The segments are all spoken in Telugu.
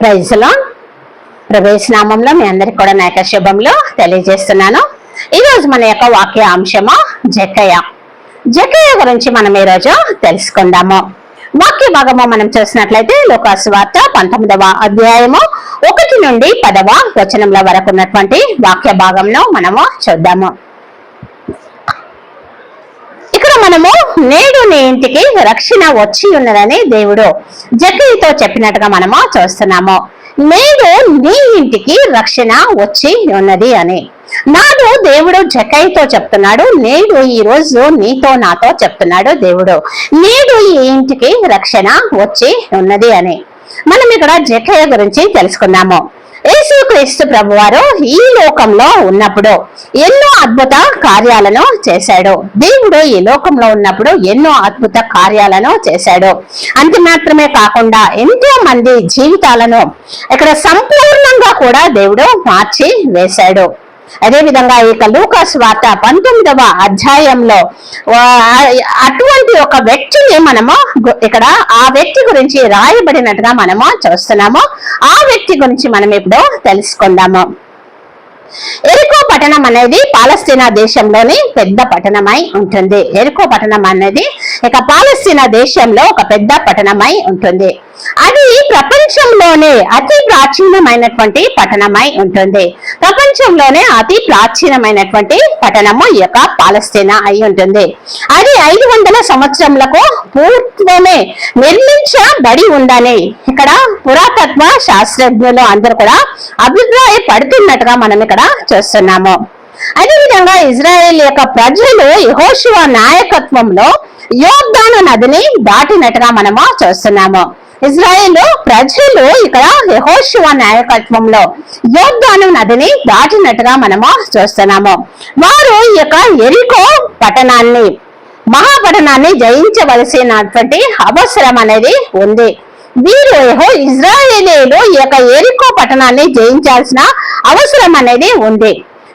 ప్రైజ్లో ప్రవేశనామంలో మీ అందరికి కూడా నాయక శుభంలో తెలియజేస్తున్నాను. ఈరోజు మన యొక్క వాక్య అంశము జకయ. జకయ గురించి మనం ఈరోజు తెలుసుకుందాము. వాక్య భాగము మనం చూసినట్లయితే లోకాసు వార్త పంతొమ్మిదవ అధ్యాయము ఒకటి నుండి పదవ వచనంలో వరకు ఉన్నటువంటి వాక్య భాగంలో మనము చూద్దాము. మనము నేడు నీ ఇంటికి రక్షణ వచ్చి ఉన్నదని దేవుడు జకీతో చెప్పినట్టుగా మనము చూస్తున్నాము. నేడు నీ ఇంటికి రక్షణ వచ్చి ఉన్నది అని. నాడు దేవుడు జకైతో చెప్తున్నాడు. నేడు ఈ రోజు నీతో నాతో చెప్తున్నాడు దేవుడు. నేడు ఈ ఇంటికి రక్షణ వచ్చి ఉన్నది అని. మనం ఇక్కడ జకయ్య గురించి తెలుసుకుందాము. యేసుక్రీస్తు ప్రభువారు ఈ లోకంలో ఉన్నప్పుడు ఎన్నో అద్భుత కార్యాలను చేశాడు. దేవుడు ఈ లోకంలో ఉన్నప్పుడు ఎన్నో అద్భుత కార్యాలను చేశాడు. అంతే మాత్రమే కాకుండా ఎంతో మంది జీవితాలను ఇక్కడ సంపూర్ణంగా కూడా దేవుడు మార్చి వేశాడు. అదే విధంగా ఇక లూకాస్ వార్త పంతొమ్మిదవ అధ్యాయంలో అటువంటి ఒక వ్యక్తిని మనము ఇక్కడ ఆ వ్యక్తి గురించి రాయబడినట్టుగా మనము చూస్తున్నాము. ఆ వ్యక్తి గురించి మనం ఇప్పుడు తెలుసుకుందాము. ఎరికో పట్టణం అనేది పాలస్తీనా దేశంలోని పెద్ద పట్టణమై ఉంటుంది. ఎరుకో పట్టణం అనేది ఇక పాలస్తీనా దేశంలో ఒక పెద్ద పట్టణమై ఉంటుంది. అది ప్రపంచంలోనే అతి ప్రాచీనమైనటువంటి పట్టణమై ఉంటుంది. ప్రపంచంలోనే అతి ప్రాచీనమైనటువంటి పట్టణము ఈ యొక్క పాలస్తీనా అయి ఉంటుంది. అది ఐదు వందల సంవత్సరములకు పూర్వమే నిర్మించబడి ఉందని ఇక్కడ పురాతత్వ శాస్త్రజ్ఞులు అందరూ కూడా అభిప్రాయపడుతున్నట్టుగా మనం ఇక్కడ చూస్తున్నాము. అదేవిధంగా ఇజ్రాయెల్ యొక్క ప్రజలు యహోశివ నాయకత్వంలో యోర్దాను నదిని దాటినట్టుగా మనము చూస్తున్నాము. ఇజ్రాయేల్ ప్రజలు ఇక్కడ యహోశివ నాయకత్వంలో యోర్దాను నదిని దాటినట్టుగా మనము చూస్తున్నాము. వారు ఈ యొక్క ఎరికో పట్టణాన్ని మహాపట్టణాన్ని జయించవలసినటువంటి అవసరం అనేది ఉంది. వీరు యెహో ఇజ్రాయేలీలు ఈ యొక్క ఎరికో పట్టణాన్ని జయించాల్సిన అవసరం అనేది ఉంది.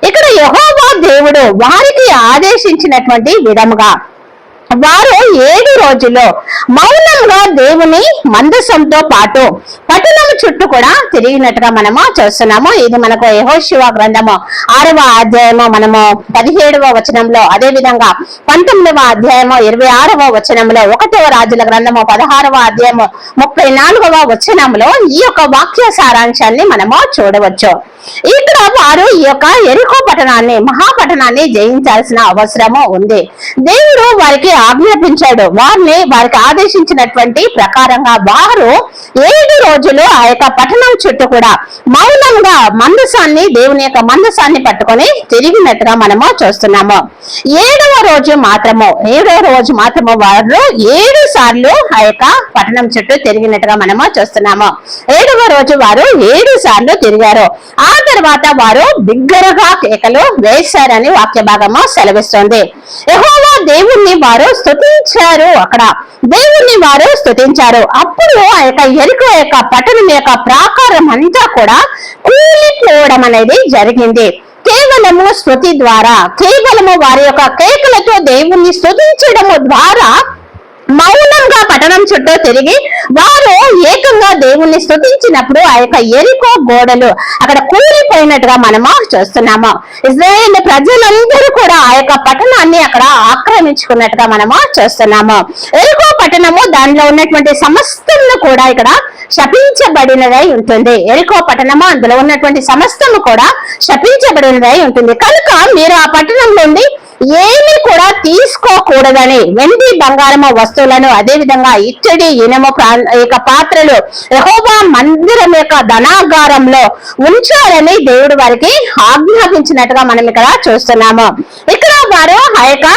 ఇక్కడ యహోవా దేవుడు వారికి ఆదేశించినటువంటి విధముగా వారు ఏడు రోజుల్లో మౌనంగా దేవుని మందసంతో పాటు పట్టణం చుట్టూ కూడా తిరిగినట్టుగా మనము చూస్తున్నాము. ఇది మనకు యహోశివ గ్రంథము ఆరవ అధ్యాయము మనము పదిహేడవ వచనంలో అదే విధంగా పంతొమ్మిదవ అధ్యాయము ఇరవై ఆరవ వచనంలో ఒకటవ రాజుల గ్రంథము పదహారవ అధ్యాయము ముప్పై నాలుగవ వచనంలో ఈ యొక్క వాక్య సారాంశాన్ని మనము చూడవచ్చు. ఇక్కడ వారు ఈ యొక్క ఎరుకో పట్టణాన్ని మహాపట్టణాన్ని జయించాల్సిన అవసరము ఉంది. దేవుడు వారికి ఆజ్ఞాపించాడు వారిని వారికి ఆదేశించినటువంటి ప్రకారంగా వారు ఏడు రోజులు ఆ యొక్క పట్టణం చుట్టూ కూడా మౌనంగా మందసాన్ని దేవుని యొక్క మందసాన్ని పట్టుకొని తిరిగినట్టుగా మనము చూస్తున్నాము. ఏడవ రోజు మాత్రము ఏడవ రోజు మాత్రము వారు ఏడు సార్లు ఆ యొక్క పట్టణం చుట్టూ తిరిగినట్టుగా మనము చూస్తున్నాము. ఏడవ రోజు వారు ఏడు సార్లు తిరిగారు. ఆ తర్వాత వారు బిగ్గరగా కేకలు వేశారని వాక్య భాగము సెలవిస్తుంది. యెహోవా దేవుణ్ణి వారు స్థుతించారు అక్కడ దేవుణ్ణి వారు స్థుతించారు అప్పుడు ఆ యొక్క ఎరుక యొక్క పట్టణం యొక్క ప్రాకారం అంతా కూడా కూలిపోవడం అనేది జరిగింది. కేవలము స్తుతి ద్వారా కేవలము వారి యొక్క కేకలతో దేవుణ్ణి స్తుతించడము ద్వారా మౌనంగా పట్టణం చుట్టూ తిరిగి వారు ఏకంగా దేవుణ్ణి స్థుతించినప్పుడు ఆ యొక్క ఎరికో గోడలు అక్కడ కూలిపోయినట్టుగా మనము చూస్తున్నాము. ఇజ్రాయేల్ ప్రజలందరూ కూడా ఆ యొక్క పట్టణాన్ని అక్కడ ఆక్రమించుకున్నట్టుగా మనము చూస్తున్నాము. ఎరుకో పట్టణము దానిలో ఉన్నటువంటి సమస్తము కూడా ఇక్కడ శపించబడినదై ఉంటుంది. ఎరుకో పట్టణము అందులో ఉన్నటువంటి సమస్తము కూడా శపించబడినదై ఉంటుంది. కనుక మీరు ఆ పట్టణం నుండి ఏమి కూడా తీసుకోకూడదని వెండి బంగారము వస్తువులను అదే విధంగా ఇత్తడి ఇనము ప్రా- యొక్క పాత్రలు యహోబా మందిరం యొక్క ధనాగారంలో ఉంచాలని దేవుడు వారికి ఆజ్ఞాపించినట్టుగా మనం ఇక్కడ చూస్తున్నాము. ఇక్కడ వారు ఆ యొక్క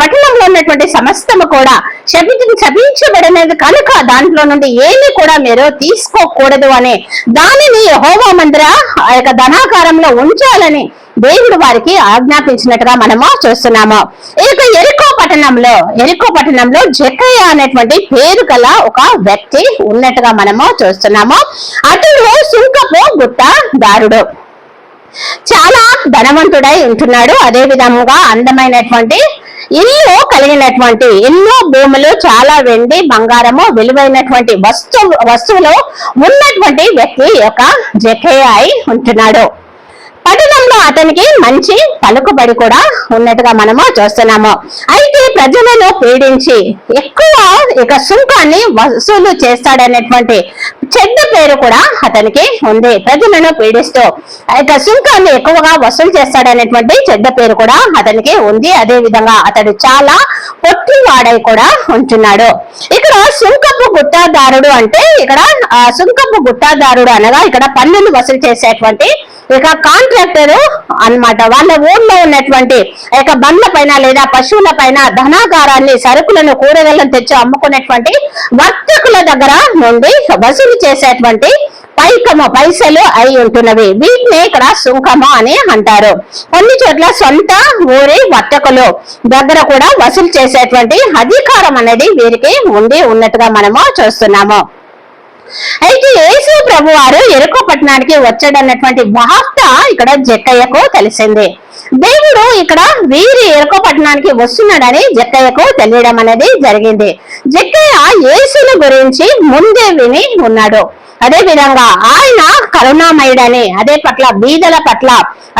పట్టణంలో ఉన్నటువంటి సమస్తము కూడా శపించి శపించబడినది కనుక దాంట్లో నుండి ఏమి కూడా మీరు తీసుకోకూడదు అని దానిని యహోబా మందిర ఆ యొక్క ధనాకారంలో ఉంచాలని దేవుడు వారికి ఆజ్ఞాపించినట్టుగా మనము చూస్తున్నాము. ఇక ఎరుకో పట్టణంలో ఎరుకో పట్టణంలో జకయ్య అనేటువంటి పేరు గల ఒక వ్యక్తి ఉన్నట్టుగా మనము చూస్తున్నాము. అతడు సుంకపు గుట్టదారుడు. చాలా ధనవంతుడై ఉంటున్నాడు. అదే విధముగా అందమైనటువంటి ఇల్లు కలిగినటువంటి ఎన్నో భూములు చాలా వెండి బంగారము విలువైనటువంటి వస్తు వస్తువులు ఉన్నటువంటి వ్యక్తి యొక్క అయి ఉంటున్నాడు. అతనికి మంచి పలుకుబడి కూడా ఉన్నట్టుగా మనము చూస్తున్నాము. అయితే ప్రజలను పీడించి ఎక్కువ ఇక సుంకాన్ని వసూలు చేస్తాడనేటువంటి చెడ్డ పేరు కూడా అతనికి ఉంది. ప్రజలను పీడిస్తూ ఇక సుంకాన్ని ఎక్కువగా వసూలు చేస్తాడనేటువంటి చెడ్డ పేరు కూడా అతనికి ఉంది. అదే విధంగా అతడు చాలా పొట్టివాడై కూడా ఉంటున్నాడు. ఇక్కడ సుంకపు గుత్తాదారుడు అంటే ఇక్కడ సుంకపు గుత్తాదారుడు అనగా ఇక్కడ పన్నులు వసూలు చేసేటువంటి ఇక కాంట్రాక్టర్ అన్నమాట. వాళ్ళ ఊర్లో ఉన్నటువంటి ఇక బండ్ల పైన లేదా పశువుల పైన ధనాగారాన్ని సరుకులను కూరగాయలను తెచ్చి అమ్ముకునేటువంటి వర్తకుల దగ్గర నుండి వసూలు చేసేటువంటి పైకము పైసలు అయి ఉంటున్నవి. వీటిని ఇక్కడ సుంకము అని అంటారు. కొన్ని చోట్ల సొంత ఊరి వర్తకులు దగ్గర కూడా వసూలు చేసేటువంటి అధికారం అనేది వీరికి ఉండి ఉన్నట్టుగా మనము చూస్తున్నాము. అయితే యేసు ప్రభు వారు ఎరుకో పట్టణానికి వచ్చాడన్నటువంటి వార్త ఇక్కడ జక్కయ్యకు తెలిసింది. దేవుడు ఇక్కడ వీరి ఎరుకో పట్టణానికి వస్తున్నాడని జక్కయ్యకు తెలియడం అనేది జరిగింది. జక్కయ్య యేసుని గురించి ముందే విని ఉన్నాడు. అదే విధంగా ఆయన కరుణామయుడని అదే పట్ల బీదల పట్ల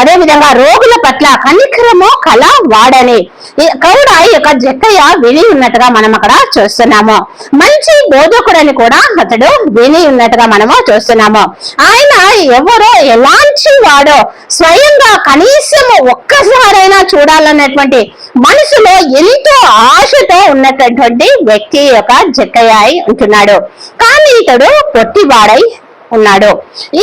అదే విధంగా రోగుల పట్ల కనికరము కల వాడని ఈ కౌడ ఈ యొక్క జక్కయ్య విని ఉన్నట్టుగా మనం అక్కడ చూస్తున్నాము. మంచి బోధకుడని కూడా అతడు విని ఉన్నట్టుగా మనము చూస్తున్నాము. ఆయన ఎవరో ఎలాంటి వాడో స్వయంగా కనీసం ఒక్కసారైనా చూడాలన్నటువంటి మనసులో ఎంతో ఆశతో ఉన్నటువంటి వ్యక్తి యొక్క జక్కయ్య అయి ఉంటున్నాడు. కానీ ఇతడు పొట్టివాడై. ఉన్నాడు.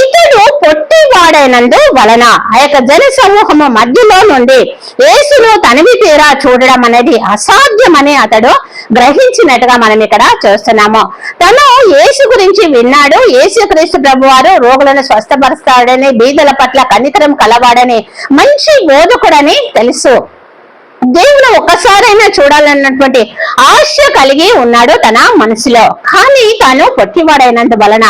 ఇతడు పొట్టివాడైనందు వలన ఆ యొక్క జన సమూహము మధ్యలో నుండి యేసును తనివి తీరా చూడడం అనేది అసాధ్యమని అతడు గ్రహించినట్టుగా మనం ఇక్కడ చూస్తున్నాము. తను యేసు గురించి విన్నాడు. యేసు క్రీస్తు ప్రభు వారు రోగులను స్వస్థపరుస్తాడని బీదల పట్ల కనికరం కలవాడని మంచి బోధకుడని తెలుసు. దేవుడు ఒక్కసారైనా చూడాలన్నటువంటి ఆశ కలిగి ఉన్నాడు తన మనసులో. కానీ తాను పొట్టివాడైనంత వలన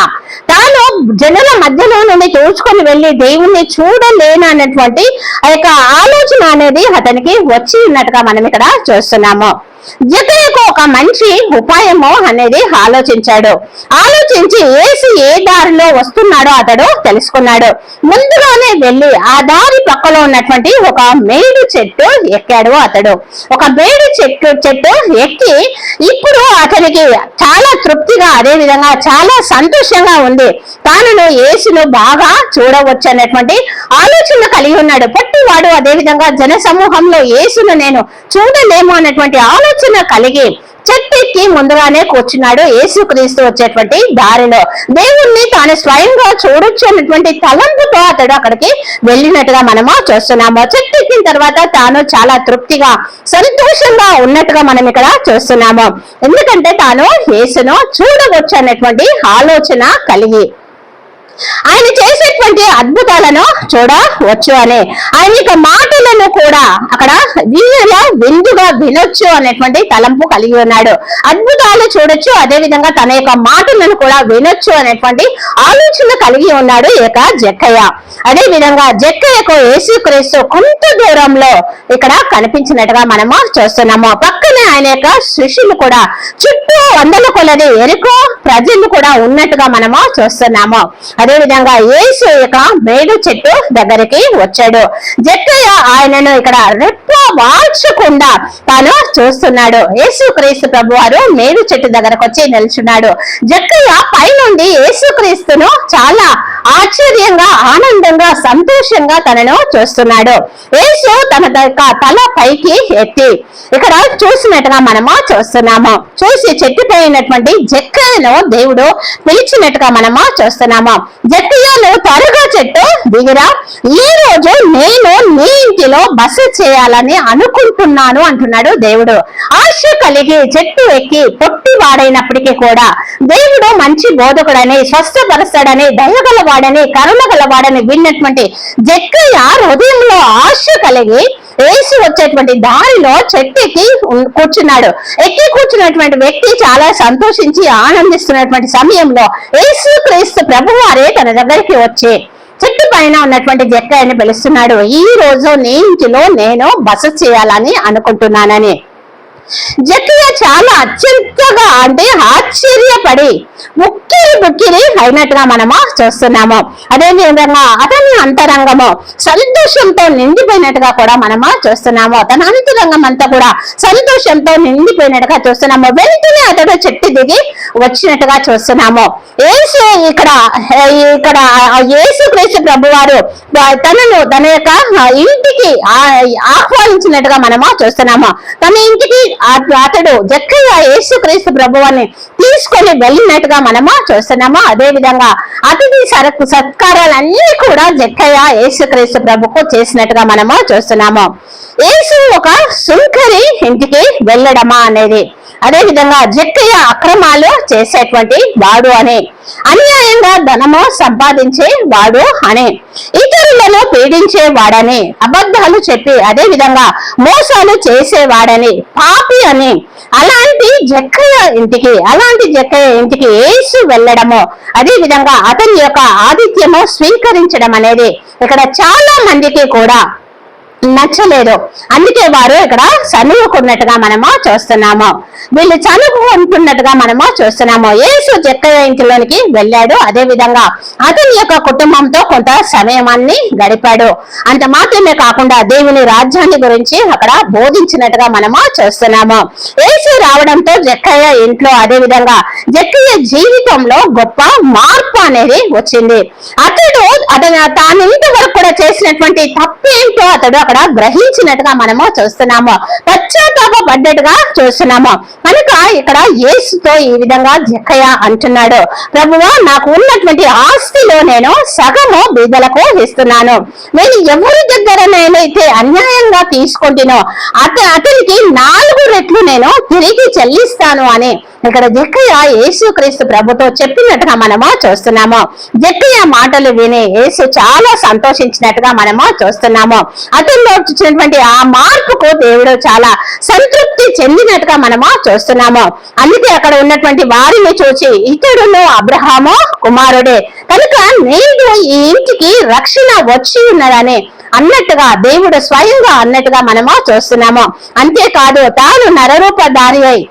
తాను జనుల మధ్యలో నుండి తోచుకొని వెళ్ళి దేవుణ్ణి చూడలేనన్నటువంటి ఆ యొక్క ఆలోచన అనేది అతనికి వచ్చి ఉన్నట్టుగా మనం ఇక్కడ చూస్తున్నాము. జకయ్యకు ఒక మంచి ఉపాయము అనేది ఆలోచించాడు. ఆలోచించి ఏసి ఏ దారిలో వస్తున్నాడో అతడు తెలుసుకున్నాడు. ముందుగానే వెళ్ళి ఆ దారి పక్కలో ఉన్నటువంటి ఒక మేడు చెట్టు ఎక్కాడు అతడు. ఒక మేడు చెట్టు చెట్టు ఎక్కి ఇప్పుడు అతనికి చాలా తృప్తిగా అదే విధంగా చాలా సంతోషంగా ఉంది. తాను ఏసును బాగా చూడవచ్చు అన్నటువంటి ఆలోచన కలిగి ఉన్నాడు. పట్టివాడు అదే విధంగా జన సమూహంలో ఏసును నేను చూడలేము అన్నటువంటి ఆలోచన కలిగి చెట్టెక్కి ముందుగానే కూర్చున్నాడు యేసుక్రీస్తు వచ్చేటువంటి దారిలో. దేవుణ్ణి తాను స్వయంగా చూడొచ్చు అన్నటువంటి తలంపుతో అతడు అక్కడికి వెళ్ళినట్టుగా మనము చూస్తున్నాము. చెట్టెక్కిన తర్వాత తాను చాలా తృప్తిగా సంతోషంగా ఉన్నట్టుగా మనం ఇక్కడ చూస్తున్నాము. ఎందుకంటే తాను యేసును చూడవచ్చు అన్నటువంటి ఆలోచన కలిగి. ఆయన చేసేటువంటి అద్భుతాలను చూడవచ్చు అని ఆయన యొక్క మాటలను కూడా అక్కడ వీళ్ళలో విందుగా వినొచ్చు అనేటువంటి తలంపు కలిగి ఉన్నాడు. అద్భుతాలు చూడొచ్చు అదే విధంగా తన యొక్క మాటలను కూడా వినొచ్చు అనేటువంటి ఆలోచన కలిగి ఉన్నాడు ఈ యొక్క జక్కయ్య. అదే విధంగా జక్కయ్యకు యేసుక్రీస్తు కొంత దూరంలో ఇక్కడ కనిపించినట్టుగా మనము చూస్తున్నాము. పక్కనే ఆయన యొక్క శిష్యులు కూడా చుట్టూ వందల కొలది ఎరుకో ప్రజలు కూడా ఉన్నట్టుగా మనము చూస్తున్నాము. అదే విధంగా యేసు యొక్క మేడు చెట్టు దగ్గరికి వచ్చాడు. జక్కయ్య ఆయనను ఇక్కడ రెప్ప వాల్చకుండా తాను చూస్తున్నాడు. యేసు క్రీస్తు ప్రభు వారు మేడు చెట్టు దగ్గరకు వచ్చి నిల్చున్నాడు. జక్కయ్య పైనుండి యేసుక్రీస్తును చాలా ఆశ్చర్యంగా ఆనందంగా సంతోషంగా తనను చూస్తున్నాడు. యేసు తన తల పైకి ఎత్తి ఇక్కడ చూసినట్టుగా మనము చూస్తున్నాము. చూసి చెట్టుపై జక్కయ్యను దేవుడు పిలిచినట్టుగా మనము చూస్తున్నాము. జక్కయ్యను త్వరగా చెట్టు దిగిరా ఈ రోజు నేను నీ ఇంటిలో బస చేయాలని అనుకుంటున్నాను అంటున్నాడు దేవుడు. ఆశ కలిగి చెట్టు ఎక్కి పొట్టి వాడైనప్పటికీ కూడా దేవుడు మంచి బోధకుడని స్వస్థపరుస్తాడని దయగల వాడని కరుణ గలవాడని విన్నటువంటి జక్కయ్య హృదయంలో ఆశ కలిగి వేసి వచ్చేటువంటి దారిలో చెట్టు ఎక్కి కూర్చున్నాడు. ఎక్కి కూర్చున్నటువంటి వ్యక్తి చాలా సంతోషించి ఆనందిస్తున్నటువంటి సమయంలో యేసు క్రీస్తు ప్రభువారే తన దగ్గరికి వచ్చి పైన ఉన్నటువంటి జక్కయ్యని పిలుస్తున్నాడు ఈ రోజు నీ ఇంటిలో నేను బస చేయాలని అనుకుంటున్నానని. జక్కయ్య చాలా అత్యంతగా అంటే ఆశ్చర్యపడి ముక్కిరి బుక్కిరి అయినట్టుగా మనము చూస్తున్నాము. అదే విధంగా అతని అంతరంగము సంతోషంతో నిండిపోయినట్టుగా కూడా మనము చూస్తున్నాము. తన అంతరంగం అంతా కూడా సంతోషంతో నిండిపోయినట్టుగా చూస్తున్నాము. వెంటనే అతడు చెట్టు దిగి వచ్చినట్టుగా చూస్తున్నాము. ఏసు ఇక్కడ ఇక్కడ ఏసు క్రీస్తు ప్రభు వారు తనను తన యొక్క ఇంటికి ఆహ్వానించినట్టుగా మనము చూస్తున్నాము. తన ఇంటికి అతడు జక్కయ్య యేసు క్రీస్తు ప్రభువాన్ని తీసుకొని వెళ్ళినట్టుగా మనము చూస్తున్నాము. అదే విధంగా అతిథి సరకు సత్కారాలన్నీ కూడా జక్కయ్య యేసు క్రీస్తు ప్రభుకు చేసినట్టుగా మనము చూస్తున్నాము. యేసు ఒక సుంకరి ఇంటికి వెళ్ళడమా అనేది అదే విధంగా జక్కయ్య అక్రమాలు చేసేటువంటి వాడు అని అన్యాయంగా ధనము సంపాదించే వాడు అని ఇతరులను పీడించే వాడని అబద్ధాలు చెప్పి అదే విధంగా మోసాలు చేసేవాడని పాపి అని. అలాంటి జక్కయ్య ఇంటికి అలాంటి జక్కయ్య ఇంటికి ఏసు వెళ్ళడము అదే విధంగా అతని యొక్క ఆతిథ్యము స్వీకరించడం అనేది ఇక్కడ చాలా మందికి కూడా నచ్చలేదు. అందుకే వారు ఇక్కడ చనువుకున్నట్టుగా మనము చూస్తున్నాము. వీళ్ళు చనువుకుంటున్నట్టుగా మనము చూస్తున్నాము. యేసు చెక్క ఇంటిలోనికి వెళ్ళాడు. అదే విధంగా అతని యొక్క కుటుంబంతో కొంత సమయాన్ని గడిపాడు. అంత మాత్రమే కాకుండా దేవుని రాజ్యాన్ని గురించి అక్కడ బోధించినట్టుగా మనము చూస్తున్నాము. యేసు రావడంతో జక్కయ్య ఇంట్లో అదే విధంగా జక్కయ్య జీవితంలో గొప్ప మార్పు అనేది వచ్చింది. అతడు అతను తాను ఇంతవరకు కూడా చేసినటువంటి తప్పేంటో అతడు అక్కడ గ్రహించినట్టుగా మనము చూస్తున్నాము. పశ్చాత్తాప పడ్డట్టుగా చూస్తున్నాము. కనుక ఇక్కడ యేసుతో ఈ విధంగా జక్కయ్య అంటున్నాడు. ప్రభువా నాకు ఉన్నటువంటి ఆస్తిలో నేను సగము బీదలకు ఇస్తున్నాను. నేను ఎవరి దగ్గర నేనైతే అన్యాయంగా తీసుకుంటునో అత అతనికి నాలుగు రెట్లు నేను తిరిగి చెల్లిస్తాను అని ఇక్కడ జక్కయ్య యేసు క్రీస్తు ప్రభుతో చెప్పినట్టుగా మనము చూస్తున్నాము. జక్కయ్య మాటలు విని యేసు చాలా సంతోషించినట్టుగా మనము చూస్తున్నాము. అతనిలో వచ్చినటువంటి ఆ మార్పుకు దేవుడు చాలా సంతృప్తి చెందినట్టుగా మనము చూస్తున్నాము. అందుకే అక్కడ ఉన్నటువంటి వారిని చూసి ఇతడును అబ్రహాము కుమారుడే కనుక నేను ఈ ఇంటికి రక్షణ వచ్చి ఉన్నదని అన్నట్టుగా దేవుడు స్వయంగా అన్నట్టుగా మనము చూస్తున్నాము. అంతేకాదు తాను నరరూపధారి అయి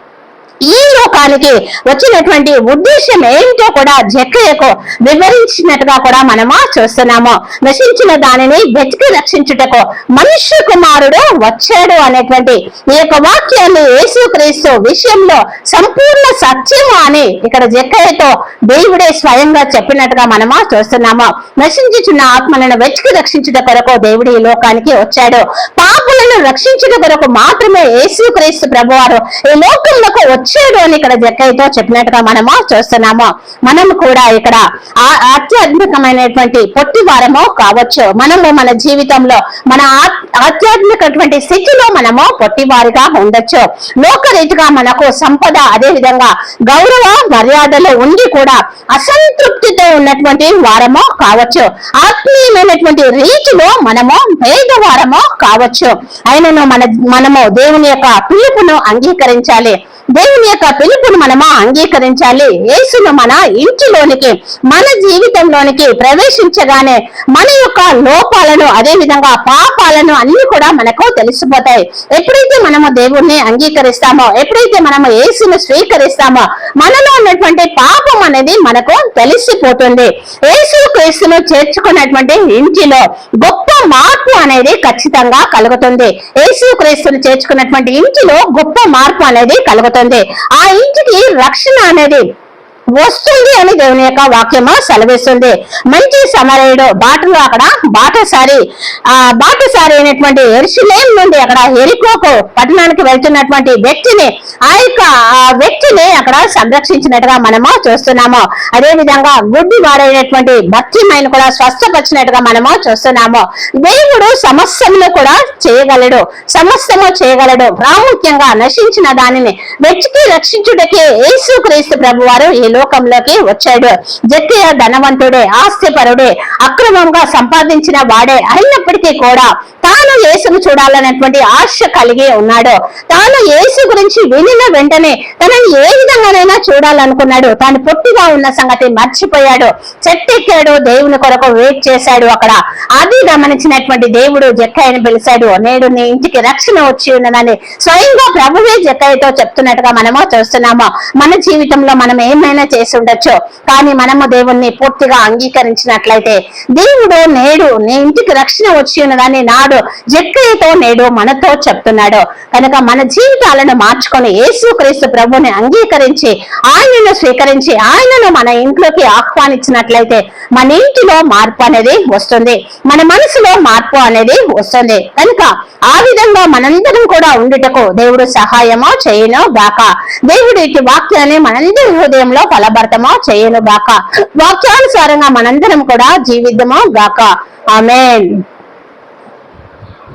ఈ లోకానికి వచ్చినటువంటి ఉద్దేశం ఏంటో కూడా జక్కయ్యకు వివరించినట్టుగా కూడా మనము చూస్తున్నాము. నశించిన దానిని వెతికి రక్షించుటకు మనుష్య కుమారుడు వచ్చాడు అనేటువంటి ఈ యొక్క వాక్యాన్ని యేసుక్రీస్తు విషయంలో సంపూర్ణ సత్యము అని ఇక్కడ జక్కయ్యతో దేవుడే స్వయంగా చెప్పినట్టుగా మనము చూస్తున్నాము. నశించుచున్న ఆత్మలను వెతికి రక్షించుట కొరకు దేవుడు ఈ లోకానికి వచ్చాడు. పాపులను రక్షించుట కొరకు మాత్రమే యేసుక్రీస్తు ప్రభువారు ఈ లోకంలోకి వచ్చాడు అని ఇక్కడ జక్కయ్యతో చెప్పినట్టుగా మనము చూస్తున్నాము. మనం కూడా ఇక్కడ ఆధ్యాత్మికమైనటువంటి పొట్టి వారము కావచ్చు. మనము మన జీవితంలో మన ఆధ్యాత్మికటువంటి స్థితిలో మనము పొట్టివారిగా ఉండొచ్చు. లోకరీతిగా మనకు సంపద అదే విధంగా గౌరవ మర్యాదలు ఉండి కూడా అసంతృప్తితో ఉన్నటువంటి వారము కావచ్చు. ఆత్మీయమైనటువంటి రీతిలో మనము పేదవారము కావచ్చు. అయినను మన మనము దేవుని యొక్క పిలుపును అంగీకరించాలి. దేవుని యొక్క పిలుపును మనము అంగీకరించాలి. యేసును మన ఇంటిలోనికి మన జీవితంలోనికి ప్రవేశించగానే మన యొక్క లోపాలను అదే విధంగా పాపాలను అన్ని కూడా మనకు తెలిసిపోతాయి. ఎప్పుడైతే మనము దేవుణ్ణి అంగీకరిస్తామో ఎప్పుడైతే మనము యేసును స్వీకరిస్తామో మనలో ఉన్నటువంటి పాపం అనేది మనకు తెలిసిపోతుంది. యేసు క్రీస్తును చేర్చుకున్నటువంటి ఇంటిలో గొప్ప మార్పు అనేది ఖచ్చితంగా కలుగుతుంది. యేసు క్రీస్తును చేర్చుకున్నటువంటి ఇంటిలో గొప్ప మార్పు అనేది కలుగుతుంది. ఆ ఇంటికి రక్షణ అనేది వస్తుంది అని దేవుని యొక్క వాక్యము సెలవిస్తుంది. మంచి సమరయుడు బాటలో అక్కడ బాటసారి ఆ బాటసారి అయినటువంటి ఎరుసలేం నుండి అక్కడ ఎరికోకు పట్టణానికి వెళ్తున్నటువంటి వ్యక్తిని ఆ యొక్క ఆ వ్యక్తిని అక్కడ సంరక్షించినట్టుగా మనము చూస్తున్నాము. అదే విధంగా గుడ్డి వారైనటువంటి భక్తిమైన కూడా స్వస్థపరిచినట్టుగా మనము చూస్తున్నాము. దేవుడు సమస్యలు కూడా చేయగలడు. సమస్తము చేయగలడు. ప్రాముఖ్యంగా నశించిన దానిని వెచ్చికి రక్షించుటకే యేసు క్రీస్తు ప్రభు వారు ఈ లోకంలోకి వచ్చాడు. జక్కయ్య ధనవంతుడే ఆస్తిపరుడే అక్రమంగా సంపాదించిన వాడే అయినప్పటికీ కూడా తాను యేసును చూడాలనేటువంటి ఆశ కలిగి ఉన్నాడు. తాను యేసు గురించి వినిన వెంటనే తనని ఏ విధంగానైనా చూడాలనుకున్నాడు. తాను పొట్టిగా ఉన్న సంగతి మర్చిపోయాడు. చెట్టెక్కాడు దేవుని కొరకు వెయిట్ చేశాడు అక్కడ. అది గమనించినటువంటి దేవుడు జక్కయ్యను పిలిచాడు నేడు నీ ఇంటికి రక్షణ వచ్చి ఉన్నదని స్వయంగా ప్రభువే జక్కయ్యతో చెప్తున్నట్టుగా మనము చూస్తున్నాము. మన జీవితంలో మనం ఏమైనా చేసి ఉండొచ్చు కానీ మనము దేవుణ్ణి పూర్తిగా అంగీకరించినట్లయితే దేవుడు నేడు నీ ఇంటికి రక్షణ వచ్చి ఉన్నదని నాడు జక్కయ్యతో నేడు మనతో చెప్తున్నాడు. కనుక మన జీవితాలను మార్చుకొని యేసుక్రీస్తు ప్రభుని అంగీకరించి ఆయనను స్వీకరించి ఆయనను మన ఇంట్లోకి ఆహ్వానించినట్లయితే మన ఇంటిలో మార్పు అనేది వస్తుంది. మన మనసులో మార్పు అనేది వస్తుంది. కనుక ఆ విధంగా మనందరం కూడా ఉండుటకు దేవుడు సహాయమో చేయను గాక దేవుడు ఇటు వాక్యాన్ని మనందరి హృదయంలో ఫలభర్తమో చేయను గాక వాక్యానుసారంగా మనందరం కూడా జీవితమో గాక. ఆమెన్.